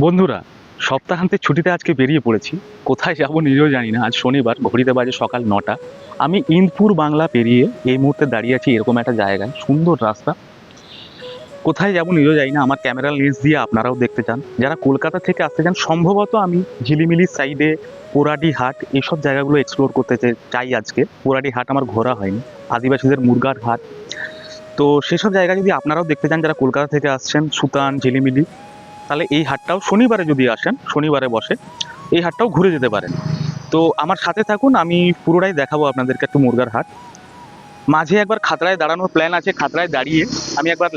বন্ধুরা, সপ্তাহান্তে ছুটিতে আজকে বেরিয়ে পড়েছি। কোথায় যাব নিজেও জানি না। আজ শনিবার, ঘড়িতে বাজে সকাল নটা। আমি ইন্দপুর বাংলা পেরিয়ে এই মুহূর্তে দাঁড়িয়ে আছি এরকম একটা জায়গায়। সুন্দর রাস্তা। কোথায় যাব নিজেও জানি না। আমার ক্যামেরা লেন্স দিয়ে আপনারাও দেখতে চান। যারা কলকাতা থেকে আসতে চান, সম্ভবত আমি ঝিলিমিলি সাইডে পোরাডি হাট এইসব জায়গাগুলো এক্সপ্লোর করতে চাই আজকে। পোরাডি হাট আমার ঘোরা হয়নি। আদিবাসীদের মুরগার হাট। তো সেসব জায়গা যদি আপনারাও দেখতে চান, যারা কলকাতা থেকে আসছেন, সুতান, ঝিলিমিলি তাহলে এই হাটটাও শনিবারে যদি আসেন, শনিবারে বসে, এই হাটটাও ঘুরে যেতে পারেন। তো আমার সাথে থাকুন, আমি পুরোটাই দেখাবো আপনাদেরকে একটু মুরগার হাট। মাঝে একবার খাতড়ায় দাঁড়ানোর প্ল্যান আছে, খাতড়ায় দাঁড়িয়ে আমি একবার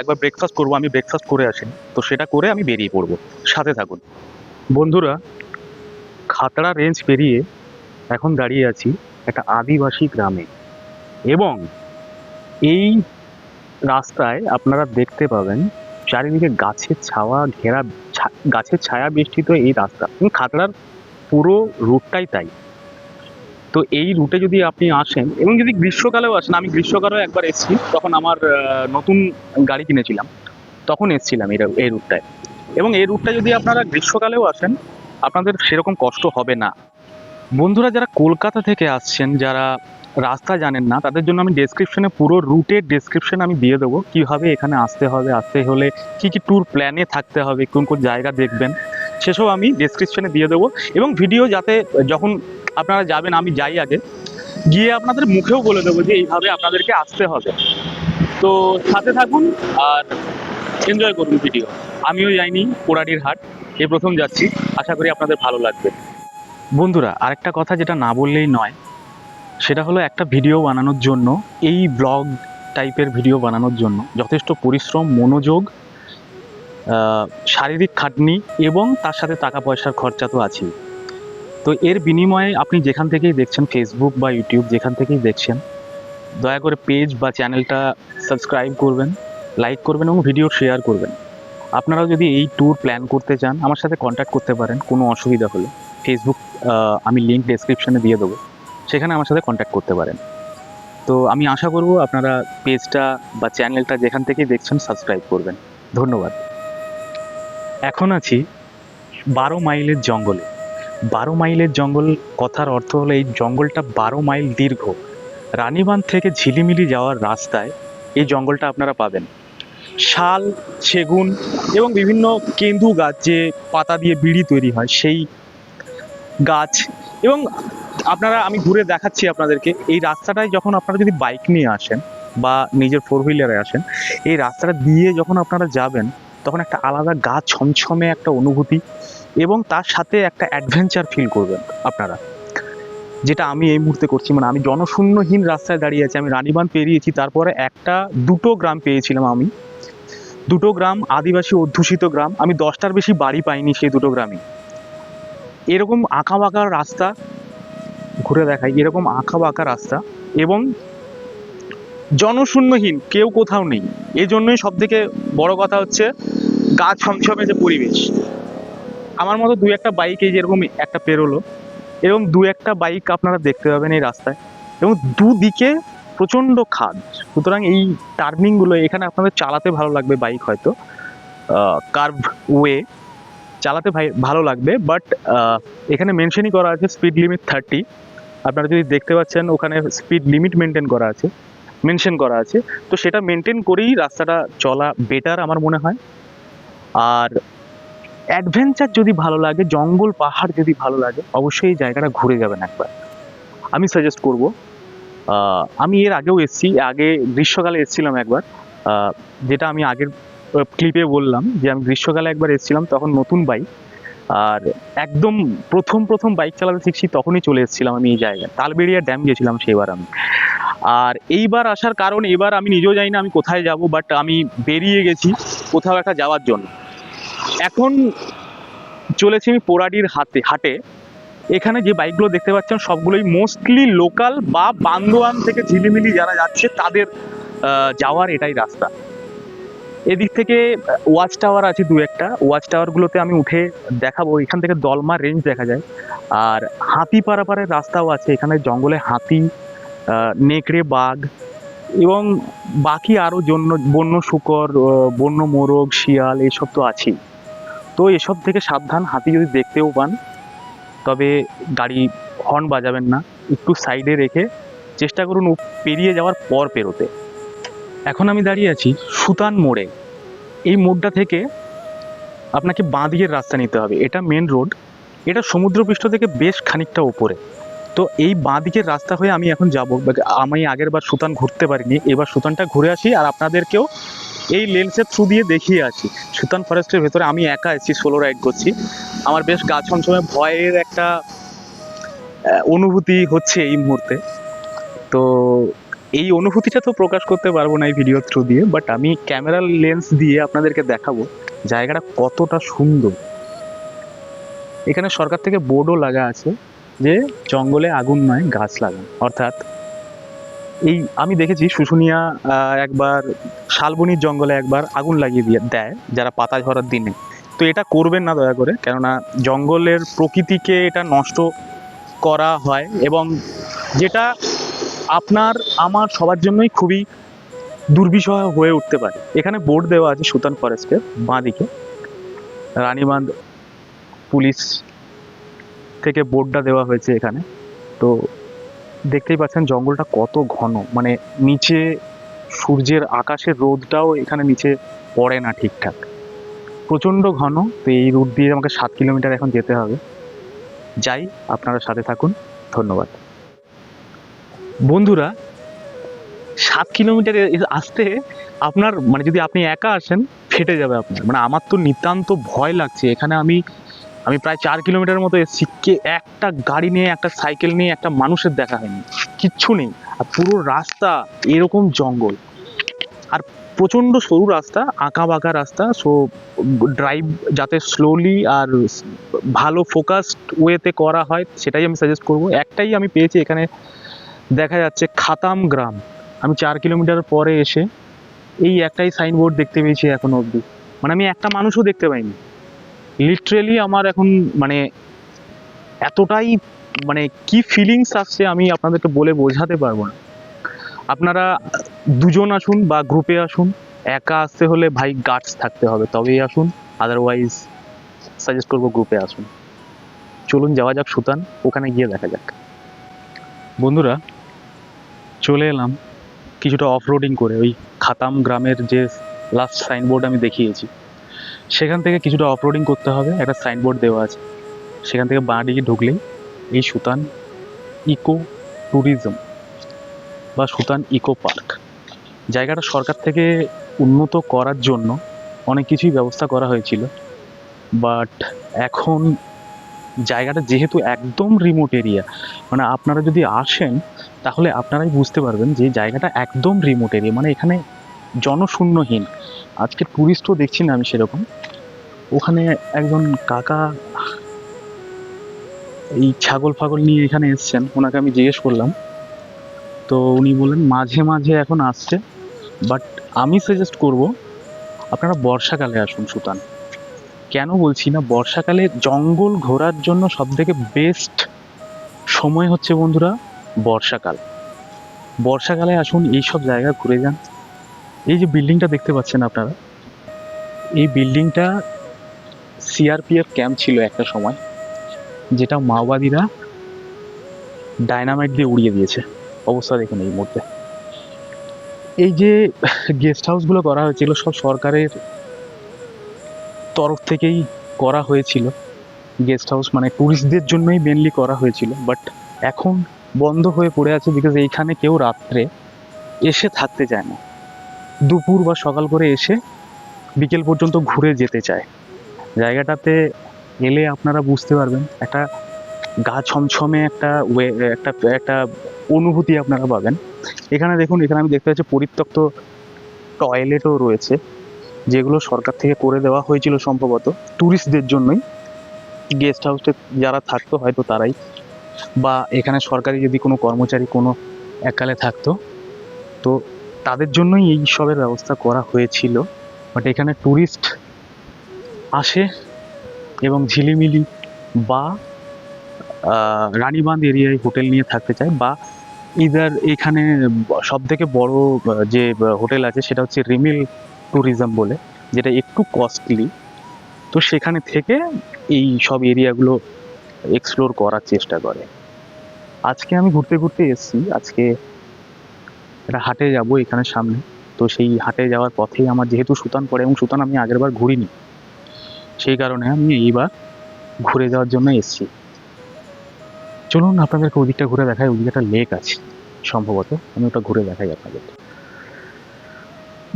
একবার ব্রেকফাস্ট করব, আমি ব্রেকফাস্ট করে আসি। তো সেটা করে আমি বেরিয়ে পড়ব। সাথে থাকুন। বন্ধুরা, খাতড়া রেঞ্জ পেরিয়ে এখন দাঁড়িয়ে আছি একটা আদিবাসী গ্রামে। এবং এই রাস্তায় আপনারা দেখতে পাবেন চারিদিকে গাছের ছাওয়া, ঘেরা গাছের ছায়া বেষ্টিত এই রাস্তা। খাতড়ার পুরো রুটটাই তাই। তো এই রুটে যদি আপনি আসেন, এবং যদি গ্রীষ্মকালেও আসেন, আমি গ্রীষ্মকালেও একবার এসেছি, তখন আমার নতুন গাড়ি কিনেছিলাম। তখন এসেছিলাম এই এই রুটটায়। এবং এই রুটটা যদি আপনারা গ্রীষ্মকালেও আসেন, আপনাদের সেরকম কষ্ট হবে না। বন্ধুরা, যারা কলকাতা থেকে আসছেন, যারা রাস্তা জানেন না, তাদের জন্য আমি ডেসক্রিপশনে পুরো রুটের ডেসক্রিপশন আমি দিয়ে দেবো, কীভাবে এখানে আসতে হবে, আসতে হলে কী কী ট্যুর প্ল্যানে থাকতে হবে, কোন কোন জায়গা দেখবেন, সেসব আমি ডেসক্রিপশনে দিয়ে দেবো। এবং ভিডিও যাতে যখন আপনারা যাবেন, আমি যাই আগে, গিয়ে আপনাদের মুখেও বলে দেবো যে এইভাবে আপনাদেরকে আসতে হবে। তো সাথে থাকুন আর এনজয় করুন ভিডিও আমিও যাইনি পোড়াটির হাট এ প্রথম যাচ্ছি, আশা করি আপনাদের ভালো লাগবে। বন্ধুরা, আরেকটা কথা যেটা না বললেই নয় সেটা হলো একটা ভিডিও বানানোর জন্য, এই ব্লগ টাইপের ভিডিও বানানোর জন্য যথেষ্ট পরিশ্রম, মনোযোগ শারীরিক খাটনি এবং তার সাথে টাকা পয়সার খরচা তো আছেই। তো এর বিনিময়ে আপনি যেখান থেকেই দেখছেন ফেসবুক বা ইউটিউব যেখান থেকেই দেখছেন, দয়া করে পেজ বা চ্যানেলটা সাবস্ক্রাইব করবেন লাইক করবেন এবং ভিডিও শেয়ার করবেন। আপনারাও যদি এই ট্যুর প্ল্যান করতে চান, আমার সাথে কন্ট্যাক্ট করতে পারেন, কোনো অসুবিধা হলে। ফেসবুক আমি লিঙ্ক ডেসক্রিপশনে দিয়ে দেবো। সেখানে আমার সাথে কন্ট্যাক্ট করতে পারেন। তো আমি আশা করব আপনারা পেজটা বা চ্যানেলটা যেখান থেকেই দেখছেন সাবস্ক্রাইব করবেন। ধন্যবাদ। এখন আছি বারো মাইলের জঙ্গলে। বারো মাইলের জঙ্গল কথার অর্থ হলো এই জঙ্গলটা বারো মাইল দীর্ঘ। রানীবাঁধ থেকে ঝিলিমিলি যাওয়ার রাস্তায় এই জঙ্গলটা আপনারা পাবেন। শাল, সেগুন এবং বিভিন্ন কেন্দু গাছ যে পাতা দিয়ে বিড়ি তৈরি হয়, সেই গাছ এবং আপনারা, আমি ঘুরে দেখাচ্ছি আপনাদেরকে, এই রাস্তাটায় যখন আপনারা যদি বাইক নিয়ে আসেন বা নিজের ফোর হুইলারে আসেন, এই রাস্তাটা দিয়ে যখন আপনারা যাবেন, তখন একটা আলাদা গা ছমছমে একটা অনুভূতি এবং তার সাথে একটা অ্যাডভেঞ্চার ফিল করবেন আপনারা। যেটা আমি এই মুহূর্তে করছি মানে আমি জনশূন্যহীন রাস্তায় দাঁড়িয়ে আছি, আমি রানীবাঁধ পেরিয়েছি, তারপরে একটা, দুটো গ্রাম পেয়েছিলাম আমি। দুটো গ্রাম আদিবাসী অধ্যুষিত গ্রাম, আমি দশটার বেশি বাড়ি পাইনি সেই দুটো গ্রামে এরকম আঁকা বাঁকা রাস্তা ঘুরে দেখাই, এরকম আঁকা বাঁকা রাস্তা এবং জনশূন্যহীন, কেউ কোথাও নেই। এই জন্যই সব থেকে বড় কথা হচ্ছে গা ছমছমে যে পরিবেশ। আমার মতো দু একটা বাইক এই যেরকম একটা পেরোলো, এরকম দু একটা বাইক আপনারা দেখতে পাবেন এই রাস্তায়। এবং দুদিকে প্রচণ্ড খাদ। সুতরাং এই টার্নিংগুলো, এখানে আপনাদের চালাতে ভালো লাগবে বাইক হয়তো কার্ভ ওয়ে চালাতে ভালো লাগবে। বাট এখানে মেনশনই করা আছে স্পিড লিমিট থার্টি আপনারা যদি দেখতে পাচ্ছেন, ওখানে স্পিড লিমিট মেনটেন করা আছে মেনশন করা আছে। তো সেটা মেনটেন করেই রাস্তাটা চলা বেটার আমার মনে হয়। আর অ্যাডভেঞ্চার যদি ভালো লাগে, জঙ্গল, পাহাড় যদি ভালো লাগে, অবশ্যই এই জায়গাটা ঘুরে যাবেন একবার। আমি সাজেস্ট করব আমি এর আগেও এসেছি, আগে গ্রীষ্মকালে এসেছিলাম একবার যেটা আমি আগের ক্লিপে বললাম, যে আমি গ্রীষ্মকালে একবার এসেছিলাম, তখন নতুন বাইক আর একদম প্রথম প্রথম বাইক চালাতে শিখছি তখনই চলে এসেছিলাম আমি এই জায়গায়। তালবেড়িয়া ড্যাম গেছিলাম সেইবার আমি। আর এইবার আসার কারণ, এবার আমি নিজেও জানি না আমি কোথায় যাব বাট আমি বেরিয়ে গেছি কোথাও একটা যাওয়ার জন্য। এখন চলেছি আমি পোড়াডির হাতে, হাটে। এখানে যে বাইকগুলো দেখতে পাচ্ছেন, সবগুলোই মোস্টলি লোকাল বা বান্দোয়ান থেকে ঝিলিমিলি যারা যাচ্ছে, তাদের যাওয়ার এটাই রাস্তা। এদিক থেকে ওয়াচ টাওয়ার আছে দু একটা। ওয়াচ টাওয়ারগুলোতে আমি উঠে দেখাবো। এখান থেকে দলমা রেঞ্জ দেখা যায়। আর হাতি পারাপারের রাস্তাও আছে। এখানে জঙ্গলে হাতি নেকড়ে, বাঘ এবং বাকি আরও জন্য, বন্য শুকর বন্য মোরগ, শিয়াল এইসব তো আছেই। তো এসব থেকে সাবধান হাতি যদি দেখতেও পান, তবে গাড়ি হর্ন বাজাবেন না। একটু সাইডে রেখে চেষ্টা করুন পেরিয়ে যাওয়ার পর পেরোতে। এখন আমি দাঁড়িয়ে আছি সুতান মোড়ে। এই মোড়টা থেকে আপনাকে বাঁ দিকের রাস্তা নিতে হবে। এটা মেন রোড এটা সমুদ্রপৃষ্ঠ থেকে বেশ খানিকটা ওপরে তো এই বাঁ দিকের রাস্তা হয়ে আমি এখন যাব। আমি আগের বার সুতান ঘুরতে পারিনি। এবার সুতানটা ঘুরে আসি আর আপনাদেরকেও এই লেন্সের থ্রু দিয়ে দেখিয়ে আছি সুতান ফরেস্টের ভেতরে আমি একা এসেছি সোলো রাইড করছি। আমার বেশ গা ছমছমে ভয়ের একটা অনুভূতি হচ্ছে এই মুহূর্তে। তো এই অনুভূতিটা তো প্রকাশ করতে পারব না এই ভিডিও থ্রু দিয়ে বাট আমি ক্যামেরার লেন্স দিয়ে আপনাদেরকে দেখাবো জায়গাটা কতটা সুন্দর। এখানে সরকার থেকে বোর্ডও লাগা আছে যে জঙ্গলে আগুন নয়, গাছ লাগান। অর্থাৎ এই আমি দেখেছি শুশুনিয়া একবার শালবনির জঙ্গলে একবার আগুন লাগিয়ে দিয়ে দেয় যারা পাতা ঝরার দিনে। তো এটা করবেন না দয়া করে, কেননা জঙ্গলের প্রকৃতিকে এটা নষ্ট করা হয় এবং যেটা আপনার, আমার সবার জন্যই খুবই দুর্বিষহ হয়ে উঠতে পারে। এখানে বোর্ড দেওয়া আছে সুতান ফরেস্টের বাঁ দিকে পুলিশ থেকে বোর্ডটা দেওয়া হয়েছে এখানে। তো দেখতেই পাচ্ছেন জঙ্গলটা কত ঘন। মানে নিচে সূর্যের আকাশের রোদটাও এখানে নিচে পড়ে না ঠিকঠাক। প্রচণ্ড ঘন, তো এই রুট দিয়ে আমাকে সাত কিলোমিটার এখন যেতে হবে। যাই, আপনারা সাথে থাকুন। ধন্যবাদ। বন্ধুরা, সাত কিলোমিটার আসতে আপনার মানে যদি আপনি একা আসেন, ফেটে যাবে আপনার। মানে আমার তো নিতান্ত ভয় লাগছে। এখানে আমি আমি প্রায় চার কিলোমিটার মতো এসেছি। কে একটা গাড়ি নিয়ে, একটা সাইকেল নিয়ে, একটা মানুষের দেখা হয়নি। কিচ্ছু নেই। আর পুরো রাস্তা এরকম জঙ্গল। আর প্রচণ্ড সরু রাস্তা আঁকা বাঁকা রাস্তা। সো ড্রাইভ যাতে স্লোলি আর ভালো ফোকাসড ওয়েতে করা হয়, সেটাই আমি সাজেস্ট করব। একটাই আমি পেয়েছি এখানে দেখা যাচ্ছে খাতাম গ্রাম। আমি চার কিলোমিটার পরে এসে এই একটাই সাইনবোর্ড দেখতে পেয়েছি এখন অবধি। মানে আমি একটা মানুষও দেখতে পাইনি। লিটারেলি আমার এখন মানে এতটাই মানে কি ফিলিংস আসছে আমি আপনাদেরকে বলে বোঝাতে পারব না। আপনারা দুজন আসুন বা গ্রুপে আসুন। একা আসতে হলে ভাই গার্ডস থাকতে হবে, তবেই আসুন। আদারওয়াইজ সাজেস্ট করব গ্রুপে আসুন। চলুন যাওয়া যাক সুতান, ওখানে গিয়ে দেখা যাক। বন্ধুরা চলে এলাম কিছুটা অফ রোডিং করে ওই খাতাম গ্রামের যে লাস্ট সাইনবোর্ড আমি দেখিয়েছি। সেখান থেকে কিছুটা অফ রোডিং করতে হবে, একটা সাইনবোর্ড দেওয়া আছে। সেখান থেকে বাঁ দিকে ঢুকলেই এই সুতান ইকো ট্যুরিজম বা সুতান ইকো পার্ক জায়গাটা সরকার থেকে উন্নত করার জন্য অনেক কিছুই ব্যবস্থা করা হয়েছিল। বাট এখন জায়গাটা যেহেতু একদম রিমোট এরিয়া মানে আপনারা যদি আসেন, তাহলে আপনারাই বুঝতে পারবেন যে জায়গাটা একদম রিমোট এরিয়া মানে এখানে জনশূন্যহীন। আজকে ট্যুরিস্টও দেখছি না আমি সেরকম। ওখানে একজন কাকা এই ছাগল ফাগল নিয়ে এখানে এসছেন, ওনাকে আমি জিজ্ঞেস করলাম। তো উনি বললেন, মাঝে মাঝে এখন আসছে বাট আমি সাজেস্ট করব, আপনারা বর্ষাকালে আসুন সুতান। কেন বলছি না? বর্ষাকালে জঙ্গল ঘোরার জন্য সব থেকে বেস্ট সময় হচ্ছে বন্ধুরা বর্ষাকাল। বর্ষাকালে আসুন এই সব জায়গা ঘুরে যান। এই যে বিল্ডিংটা দেখতে পাচ্ছেন আপনারা, এই বিল্ডিংটা সিআরপিএফ ক্যাম্প ছিল একটা সময়, যেটা মাওবাদীরা ডায়নামাইট দিয়ে উড়িয়ে দিয়েছে। অবস্থা দেখুন এই মুহূর্তে। এই যে গেস্ট হাউসগুলো করা হয়েছিল, সব সরকারের তরফ থেকেই করা হয়েছিল। গেস্ট হাউস মানে ট্যুরিস্টদের জন্যই মেনলি করা হয়েছিল। বাট এখন বন্ধ হয়ে পড়ে আছে বিকজ এইখানে কেউ রাত্রে এসে থাকতে চায় না। দুপুর বা সকাল করে এসে বিকেল পর্যন্ত ঘুরে যেতে চায়। জায়গাটাতে এলে আপনারা বুঝতে পারবেন, একটা গা ছমছমে একটা ওয়ে, একটা একটা অনুভূতি আপনারা পাবেন। এখানে দেখুন, এখানে আমি দেখতে পাচ্ছি পরিত্যক্ত টয়লেটও রয়েছে। যেগুলো সরকার থেকে করে দেওয়া হয়েছিল সম্ভবত ট্যুরিস্টদের জন্যই। গেস্ট হাউসে যারা থাকতো হয়তো তারাই। বা এখানে সরকারি যদি কোনো কর্মচারী কোনো এককালে থাকতো, তো তাদের জন্যই এই সবের ব্যবস্থা করা হয়েছিল। বাট এখানে ট্যুরিস্ট আসে এবং ঝিলিমিলি বা রানীবাঁধ এরিয়ায় হোটেল নিয়ে থাকতে চায় বা ইদার এখানে সব থেকে বড় যে হোটেল আছে সেটা হচ্ছে রিমিল ট্যুরিজম বলে, যেটা একটু কস্টলি তো সেখানে থেকে এই সব এরিয়াগুলো এক্সপ্লোর করার চেষ্টা করে। আজকে আমি ঘুরতে ঘুরতে এসেছি, আজকে একটা হাটে যাব এখানে সামনে। তো সেই হাটে যাওয়ার পথেই আমার যেহেতু সুতান পড়ে এবং সুতান আমি আগেরবার ঘুরিনি, সেই কারণে আমি এইবার ঘুরে যাওয়ার জন্য এসেছি। চলুন আপনাদেরকে ওদিকটা ঘুরে দেখাই, ওদিকে একটা লেক আছে, সম্ভবত। আমি ওটা ঘুরে দেখাই আপনাদের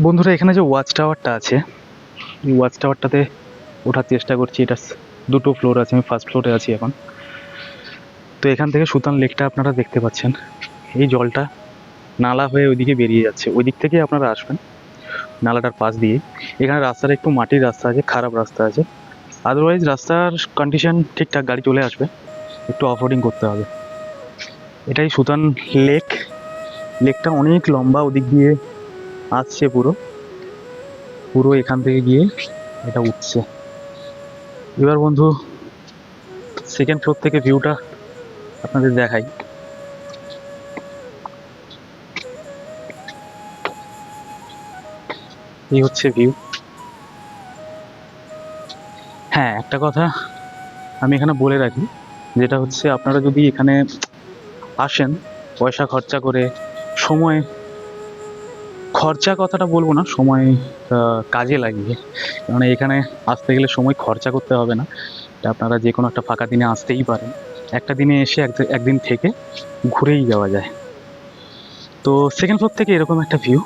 বন্ধুরা, এখানে যে ওয়াচ টাওয়ারটা আছে, এই ওয়াচ টাওয়ারটাতে ওঠার চেষ্টা করছি। এটা দুটো ফ্লোর আছে, আমি ফার্স্ট ফ্লোরে আছি এখন। তো এখান থেকে সুতান লেকটা আপনারা দেখতে পাচ্ছেন। এই জলটা নালা হয়ে ওইদিকে বেরিয়ে যাচ্ছে। ওই দিক থেকে আপনারা আসবেন নালাটার পাশ দিয়ে। এখানে রাস্তাটা একটু মাটির রাস্তা আছে, খারাপ রাস্তা আছে। আদারওয়াইজ রাস্তার কন্ডিশন ঠিকঠাক, গাড়ি চলে আসবে। একটু অফ রোডিং করতে হবে। এটাই সুতান লেক। লেকটা অনেক লম্বা, ওদিক দিয়ে আসছে পুরো। পুরো এখান থেকে গিয়ে এটা উঠছে। এবার বন্ধু সেকেন্ড ফ্লোর থেকে ভিউটা আপনাদের দেখাই। এই হচ্ছে ভিউ হ্যাঁ একটা কথা আমি এখানে বলে রাখি, যেটা হচ্ছে আপনারা যদি এখানে আসেন, পয়সা খরচা করে সময় খরচা কথাটা বলব না, সময় কাজে লাগিয়ে। কারণ এখানে আসতে গেলে সময় খরচা করতে হবে না। এটা আপনারা যে কোনো একটা ফাঁকা দিনে আসতেই পারেন। একটা দিনে এসে এক- একদিন থেকে ঘুরেই যাওয়া যায়। তো সেকেন্ড ফ্লোর থেকে এরকম একটা ভিউ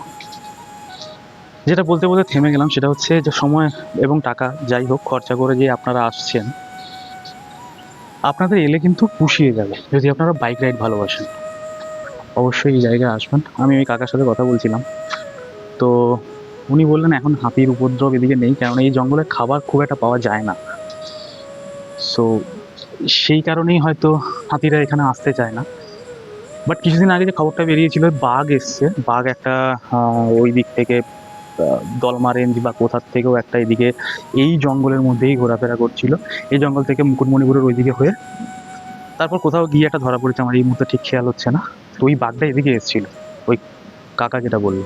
যেটা বলতে বলতে থেমে গেলাম, সেটা হচ্ছে যে সময় এবং টাকা, যাই হোক, খরচা করে যে আপনারা আসছেন, আপনাদের এলে কিন্তু পুষিয়ে যাবে, যদি আপনারা বাইক রাইড ভালোবাসেন। অবশ্যই এই জায়গায় আসবেন। আমি ওই কাকার সাথে কথা বলছিলাম। তো উনি বললেন, এখন হাতির উপদ্রব এদিকে নেই কারণ এই জঙ্গলে খাবার খুব একটা পাওয়া যায় না। সো সেই কারণেই হয়তো হাতিরা এখানে আসতে চায় না। বাট কিছুদিন আগে যে খবরটা বেরিয়েছিল, বাঘ এসছে। বাঘ একটা ওই দিক থেকে দলমা রেঞ্জ বা কোথার থেকেও একটা এদিকে, এই জঙ্গলের মধ্যেই ঘোরাফেরা করছিল। এই জঙ্গল থেকে মুকুটমণিপুরের ওইদিকে হয়ে তারপর কোথাও গিয়ে একটা ধরা পড়েছে। আমার এই মুহূর্তে ঠিক খেয়াল হচ্ছে না। তো ওই বাঘটা এদিকে এসেছিল। ওই কাকা যেটা বলল।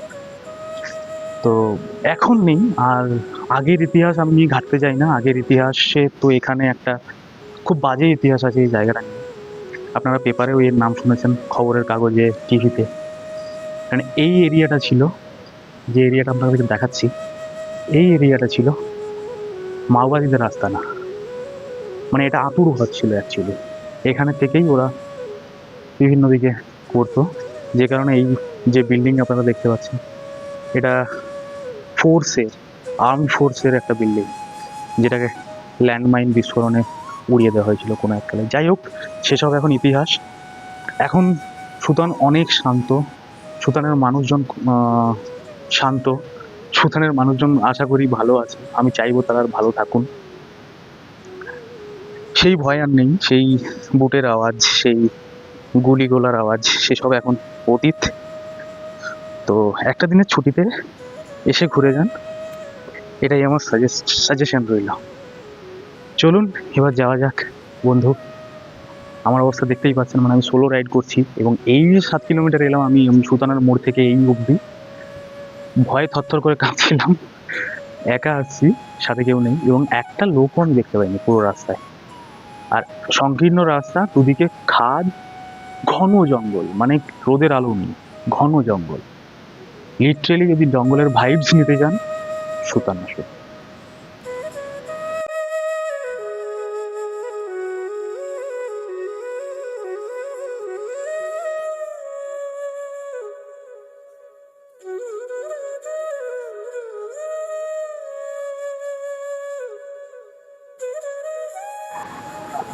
তো এখন নেই, আর আগের ইতিহাস আমি ঘাটতে যাই না। আগের ইতিহাসে তো এখানে একটা খুব বাজে ইতিহাস আছে এই জায়গাটা নিয়ে। আপনারা পেপারেও এর নাম শুনেছেন, খবরের কাগজে, টিভিতে। মানে এই এরিয়াটা ছিল, যে এরিয়াটা আপনাদেরকে দেখাচ্ছি, এই এরিয়াটা ছিল মাওবাদীদের রাস্তা না। মানে এটা আতুর ঘর ছিল অ্যাকচুয়ালি এখানে থেকেই ওরা বিভিন্ন দিকে করতো। যে কারণে এই যে বিল্ডিং আপনারা দেখতে পাচ্ছেন, এটা ফোর্সের আর্ম ফোর্সের একটা বিল্ডিং যেটাকে ল্যান্ডমাইন বিস্ফোরণে উড়িয়ে দেওয়া হয়েছিল কোনো এককালে যাই হোক, সেসব এখন ইতিহাস। এখন সুতান অনেক শান্ত। সুতানের মানুষজন শান্ত। সুতানের মানুষজন আশা করি ভালো আছে। আমি চাইব তারা ভালো থাকুন। সেই ভয় আর নেই। সেই বুটের আওয়াজ, সেই গুলি গোলার আওয়াজ, সেসব এখন অতীত। তো একটা দিনের ছুটিতে এসে ঘুরে যান। এটাই আমার সাজেস্ট সাজেশন রইল। চলুন, এবার যাওয়া যাক। বন্ধু, আমার অবস্থা দেখতেই পাচ্ছেন মানে আমি সোলো রাইড করছি এবং এই যে সাত কিলোমিটার এলাম আমি সুতানার মোড় থেকে এই অবধি। ভয়ে থরথর করে কাঁপছিলাম। একা আসছি সাথে কেউ নেই এবং একটা লোকও আমি দেখতে পাইনি পুরো রাস্তায়। আর সংকীর্ণ রাস্তা, দুদিকে খাদ, ঘন জঙ্গল মানে রোদের আলো নেই, ঘন জঙ্গল। লিটারেলি যদি জঙ্গলের ভাইবস নিতে যান সুতান আসবে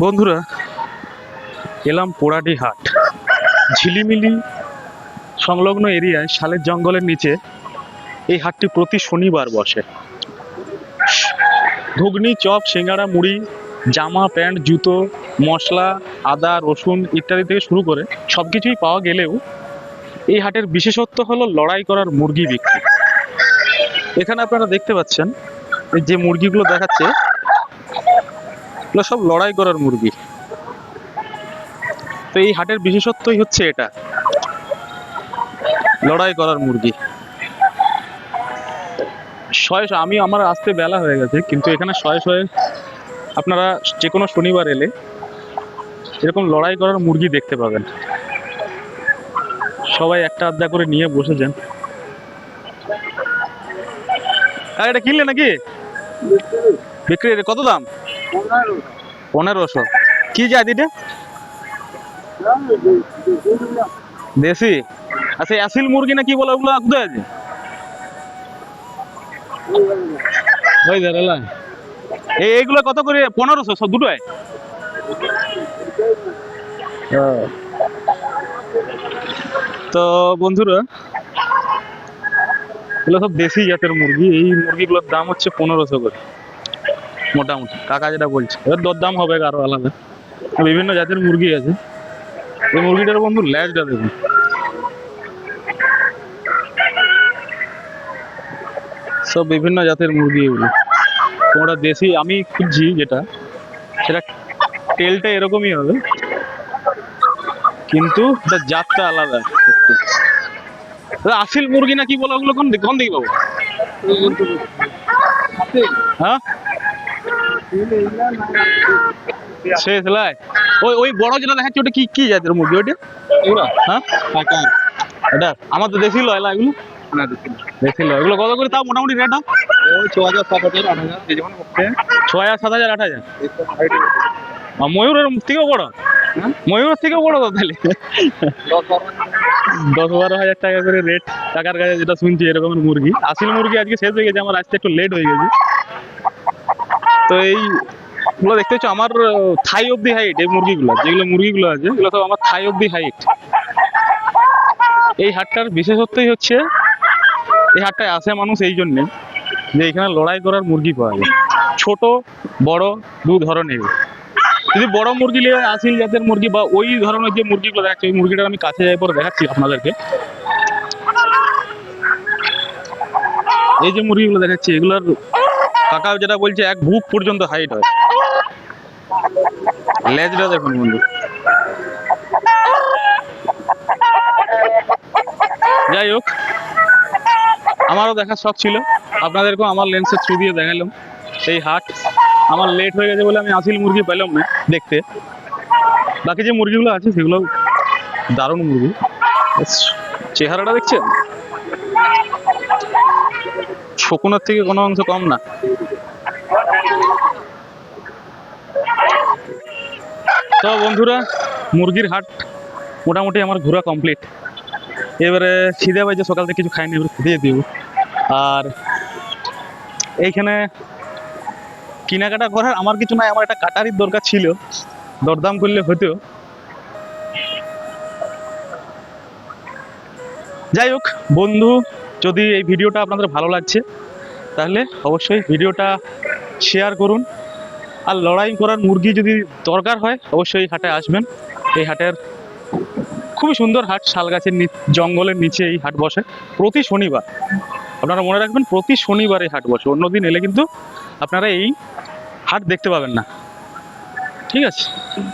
বন্ধুরা এলাম পোড়াটি হাট। ঝিলিমিলি সংলগ্ন এরিয়ায় শালের জঙ্গলের নিচে এই হাটটি প্রতি শনিবার বসে। ঘুগনি, চপ, সিঙ্গাড়া, মুড়ি, জামা, প্যান্ট, জুতো, মশলা, আদা, রসুন ইত্যাদি থেকে শুরু করে সব কিছুই পাওয়া গেলেও এই হাটের বিশেষত্ব হলো লড়াই করার মুরগি বিক্রি। এখানে আপনারা দেখতে পাচ্ছেন, এই যে মুরগিগুলো দেখাচ্ছে সব লড়াই করার মুরগি। তো এই হাটের বিশেষত্বই হচ্ছে এটা। লড়াই করার মুরগি। শয়ে আমি, আমার আসতে বেলা হয়ে গেছে, কিন্তু এখানে শয়ে শয়ে আপনারা যে কোনো শনিবার এলে এরকম লড়াই করার মুরগি দেখতে পাবেন। সবাই একটা আড্ডা করে নিয়ে বসে যান এটা কিনলে নাকি? বিক্রি কত দাম? পনেরোশো। কি জাত এটা দেশি? আচ্ছা অ্যাসিল মুরগি না কি বলে ওগুলো? কোথায় আছে? ওই এইগুলো কত করে? পনেরোশো, সব দুটোয়। তো বন্ধুরা, এগুলো সব দেশি জাতের মুরগি। এই মুরগিগুলোর দাম হচ্ছে পনেরোশো করে, মোটামুটি। কাকা যেটা বলছে, এবার দরদাম হবে আরও আলাদা। বিভিন্ন জাতের মুরগি আছে। এই মুরগিটার বন্ধু ল্যাজটা দেখুন। সব বিভিন্ন জাতের মুরগি এগুলো। তোমরা দেশি আমি খুঁজছি যেটা সেটা তেলটা এরকমই হবে কিন্তু এটা জাতটা আলাদা একটু। আসিল মুরগি না কি বলো ওগুলো? কোন কোন দিকে পাবো? হ্যাঁ? শেষ লাই। ওই ওই বড় যেটা দেখাচ্ছে ওটা কি কি জাতের মুরগি ওটা হ্যাঁ? এটা তো দেশি লয় এগুলো। এগুলো কত করে তাও মোটামুটি রেট ছয় হাজার সাত হাজার আট হাজার আর ময়ূরের থেকেও বড়? ময়ূরের থেকেও বড় তো তাহলে? দশ বারো হাজার। টাকা করে রেট টাকার কাছে যেটা শুনছি এরকমের মুরগি। আসিল মুরগি আজকে শেষ হয়ে গেছে আমার আসতে একটু লেট হয়ে গেছে। তো এই গুলো দেখতে হচ্ছে আমার থাই অব্দি হাইট এই মুরগিগুলো যেগুলো মুরগিগুলো আছে এগুলো সব আমার থাই অব্দি হাইট এই হাটটার বিশেষত্বই হচ্ছে এই হাটটায় আসে মানুষ এই জন্যে যে এখানে লড়াই করার মুরগি পাওয়া যায়। ছোট, বড়, দু ধরনের। যদি বড় মুরগি নিয়ে আসিল জাতের মুরগি বা ওই ধরনের যে মুরগিগুলো দেখাচ্ছে, ওই মুরগিটা আমি কাছে যাই পরে দেখাচ্ছি আপনাদেরকে। এই যে মুরগিগুলো দেখাচ্ছি, এগুলোর কাকা যেটা বলছে, এক বুক পর্যন্ত হাইট হয়। লেজটা দেখুন বন্ধু। যাই হোক আমারও দেখার শখ ছিল। আপনাদেরকেও আমার লেন্সের থ্রু দিয়ে দেখালাম। এই হাট। আমার লেট হয়ে গেছে বলে আমি আসিল মুরগি পেলাম না দেখতে। বাকি যে মুরগিগুলো আছে, সেগুলো দারুণ মুরগি। চেহারাটা দেখছেন? শকুনের থেকে কোনো অংশ কম না। তো বন্ধুরা, মুরগির হাট মোটামুটি আমার ঘোরা কমপ্লিট এবারে খিদে পাইছে, সকাল থেকে কিছু খাইনি, এবার খেতে দিব। আর এইখানে কেনাকাটা করার আমার কিছু নাই, আমার একটা কাটারির দরকার ছিল। দরদাম করলে হতো। যাই হোক, বন্ধু, যদি এই ভিডিওটা আপনাদের ভালো লাগছে, তাহলে অবশ্যই ভিডিওটা শেয়ার করুন। আর লড়াই করার মুরগি যদি দরকার হয়, অবশ্যই হাটে আসবেন। এই হাটের খুবই সুন্দর হাট শাল গাছের নি- জঙ্গলের নিচে এই হাট বসে। প্রতি শনিবার আপনারা মনে রাখবেন, প্রতি শনিবার হাট বসে। অন্যদিন এলে কিন্তু আপনারা এই হাট দেখতে পাবেন না। ঠিক আছে?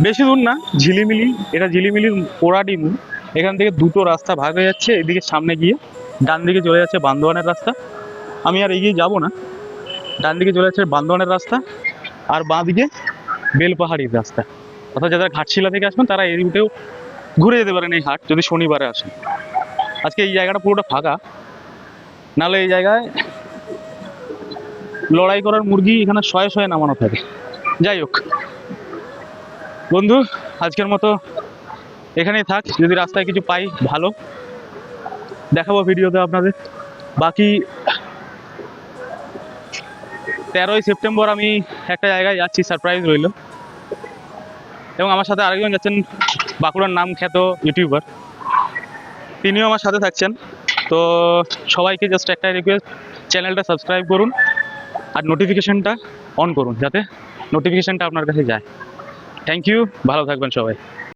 বেশি দূর না, ঝিলিমিলি, এটা ঝিলিমিলির পোড়াডিমু এখান থেকে দুটো রাস্তা ভাগ হয়ে যাচ্ছে, এদিকে সামনে গিয়ে ডান দিকে চলে যাচ্ছে বান্দোয়ানের রাস্তা। আমি আর এগিয়ে যাব না। ডান দিকে চলে যাচ্ছে বান্দোয়ানের রাস্তা আর বাঁ দিকে বেলপাহাড়ির রাস্তা। অর্থাৎ যারা ঘাটশিলা থেকে আসবেন, তারা এই রুটেও ঘুরে যেতে পারেন এই হাট, যদি শনিবারে আসেন। আজকে এই জায়গাটা পুরোটা ফাঁকা। নাহলে এই জায়গায় লড়াই করার মুরগি এখানে শয়ে শয়ে নামানো থাকে। যাই হোক। বন্ধু, আজকের মতো এখানেই থাক। যদি রাস্তায় কিছু পাই, ভালো। দেখাবো ভিডিওতে আপনাদের। বাকি তেরোই সেপ্টেম্বর আমি একটা জায়গায় যাচ্ছি সারপ্রাইজ রইল। এবং আমার সাথে আরেকজন যাচ্ছেন, বাঁকুড়ার নাম খ্যাত ইউটিউবার। তিনিও আমার সাথে থাকছেন। তো সবাইকে জাস্ট একটাই রিকোয়েস্ট চ্যানেলটা সাবস্ক্রাইব করুন আর নোটিফিকেশানটা অন করুন যাতে নোটিফিকেশানটা আপনার কাছে যায়। থ্যাংক ইউ ভালো থাকবেন সবাই।